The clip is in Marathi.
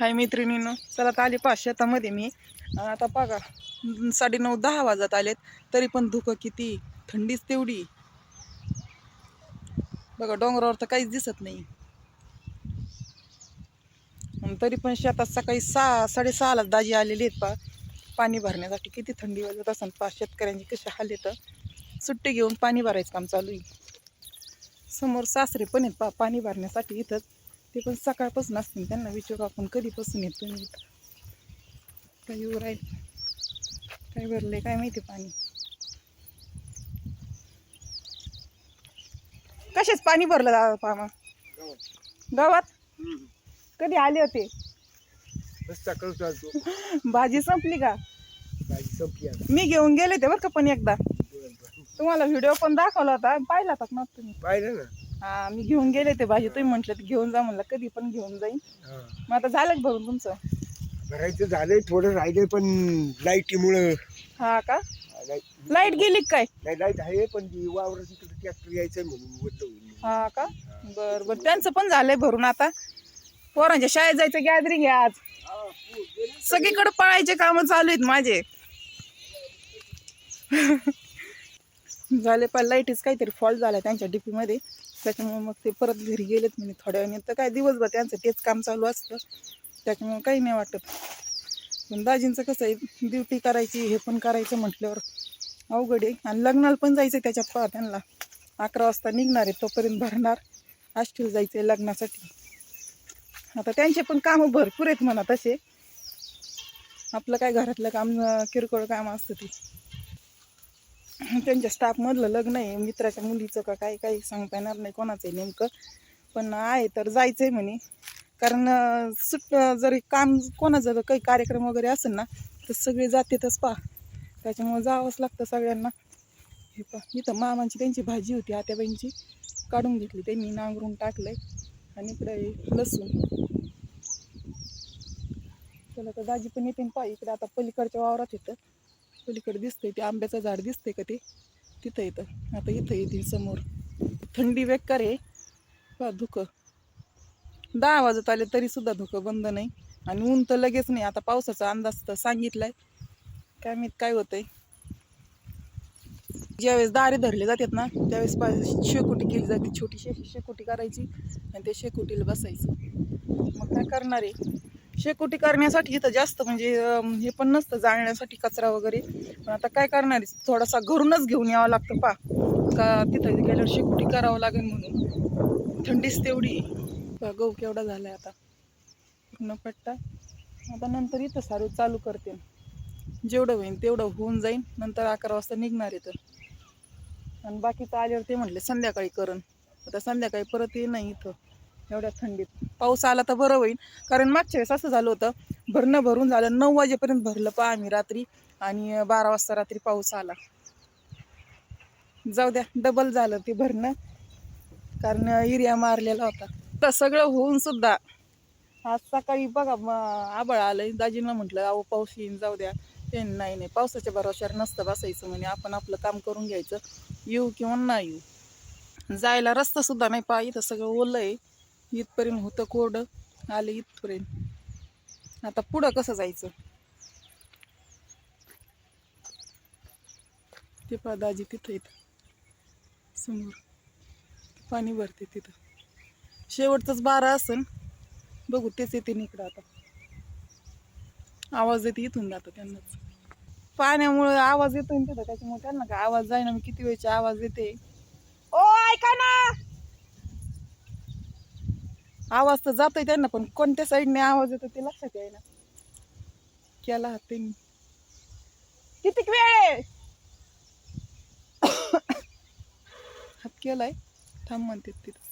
हाय मैत्रिणीनं चला तर आले पा शेतामध्ये मी. आता बघा साडे नऊ दहा वाजत आलेत तरी पण धुकं किती थंडीच तेवढी. बघा डोंगरावर तर काहीच दिसत नाही. तरी पण शेतात सकाळी सहा साडेसहालाच दाजी आलेली आहेत पा पाणी भरण्यासाठी किती थंडी वाजत असन पा शेतकऱ्यांची कशी हाल येतं सुट्टी घेऊन पाणी भरायचं काम चालू आहे. समोर सासरे पण आहेत पा पाणी भरण्यासाठी इथंच ते पण सकाळपासून असतील त्यांना विचारू आपण कधीपासून येत काय येऊ राहील? काय भरले काय माहिती पाणी? कशाच पाणी भरलं दादा पामा? गावात? कधी आले होते? भाजी संपली का? मी घेऊन गेले ते बरं का पण एकदा. तुम्हाला व्हिडिओ पण दाखवला होता पाहिला होता ना तुम्ही? पाहिलं ना. हा मी घेऊन गेले ते भाजी. तुम्ही म्हटलं घेऊन जा म्हणलं कधी पण घेऊन जाईन. हा. मग आता झालं का भरून तुमचं? भरायचं झालंय थोडं राहिलंय पण लाईटीमुळं. हा का? लाइट गेली काय? नाही लाइट आहे पण ती वावर तिकडे ट्रॅक्टर यायचंय म्हणून होईल हा का? बर बर. त्यांचं पण झालंय भरून आता. पोरांच्या शाळेत जायचं गॅदरिंग आहे आज. सगळीकडे पळायचे काम चालू आहेत माझे. झाले पण लाईटीच काहीतरी फॉल्ट झाला त्यांच्या DP मध्ये. त्याच्यामुळे मग ते परत घरी गेलेत म्हणे थोड्या वेळाने. तर काय दिवसभर त्यांचं तेच काम चालू असतं. त्याच्यामुळे काही नाही वाटत. पण दाजींचं कसं आहे ड्युटी करायची हे पण करायचं म्हटल्यावर अवघड आहे. आणि लग्नाला पण जायचं त्याच्यात पहा त्यांना. अकरा वाजता निघणार आहे तोपर्यंत भरणार. आष्टील जायचं आहे लग्नासाठी. आता त्यांचे पण कामं भरपूर आहेत म्हणा तसे. आपलं काय घरातलं काम किरकोळ काम असतं ते. त्यांच्या स्टाफमधलं लग्न आहे मित्राच्या मुलीचं का काही काही सांगता येणार नाही कोणाचं आहे नेमकं. पण आहे तर जायचं आहे म्हणे. कारण सुट जरी काम कोणाचं जर काही कार्यक्रम वगैरे असेल ना तर सगळे जातेतच पहा. त्याच्यामुळे जावंच लागतं सगळ्यांना. हे पहा इथं मामांची त्यांची भाजी होती आत्याबाईंची. काढून घेतली त्यांनी नांगरून टाकलंय. आणि इकडे लसूण. चला तर दाजी पण येते पहा इकडे आता पलीकडच्या वावरात येतं. पलीकडे दिसतंय ते आंब्याचं झाड दिसतंय का ते? तिथं येतं आता इथं येतील समोर. थंडी बेकार आहे. धुकं. दहा वाजत आले तरी सुद्धा धुकं बंद नाही. आणि ऊन तर लगेच नाही. आता पावसाचा अंदाज तर सांगितलाय. काय माहीत काय होतंय. ज्यावेळेस दारे धरले जातात ना त्यावेळेस पा शेकोटी केली जाते. छोटी शे शेकोटी करायची आणि ते शेकोटीला बसायचं. मग काय करणार आहे? शेकोटी करण्यासाठी इथं जास्त म्हणजे हे पण नसतं जाळण्यासाठी कचरा वगैरे. पण आता काय करणार आहे? थोडासा घरूनच घेऊन यावं लागतं पा. का तिथं गेल्यावर शेकोटी करावं लागेल म्हणून. थंडीच तेवढी. आहे. गहू केवढा झालाय आता. पूर्ण पट्टा आता नंतर इथं सारू चालू करते. जेवढं होईल तेवढं होऊन जाईन. नंतर अकरा वाजता निघणार आहे तर आणि बाकीचं आल्यावर ते म्हटले संध्याकाळी करण. आता संध्याकाळी परत ये नाही इथं. एवढ्या थंडीत. पाऊस आला तर बरं होईल. कारण मागच्या वेळेस असं झालं होतं भरणं भरून झालं. नऊ वाजेपर्यंत भरलं पहा आम्ही रात्री आणि बारा वाजता रात्री पाऊस आला. जाऊ द्या डबल झालं ते भरणं. कारण एरिया मारलेला होता. तर सगळं होऊन सुद्धा आज सकाळी बघा आबळ आलं दाजींना म्हटलं अहो पाऊस येईन जाऊ द्या. ते नाही नाही. पावसाच्या भरोशावर नसतं बसायचं म्हणे. आपण आपलं काम करून घ्यायचं. येऊ किंवा नाही येऊ. जायला रस्ता सुद्धा नाही पा इथं सगळं ओलं आहे. इथपर्यंत होतं कोरडं आले इथपर्यंत. आता पुढं कसं जायचं? ते पा दाजी तिथं येत समोर. पाणी भरते तिथं. शेवटचंच बारा असन. बघू तेच येते इकडं आता. आवाज येते इथून जातो त्यांनाच. पाण्यामुळे आवाज येतो ना तिथं त्याच्यामुळे त्यांना काय आवाज जाईना. मी किती वेळचे आवाज येते ओ ऐका ना! आवाज तर जातोय त्यांना पण कोणत्या साईडने आवाज येतो ते लक्षात येईना. केला हात त्यांनी किती वेळ आहे? हात केलाय. थांब म्हणते तिथं.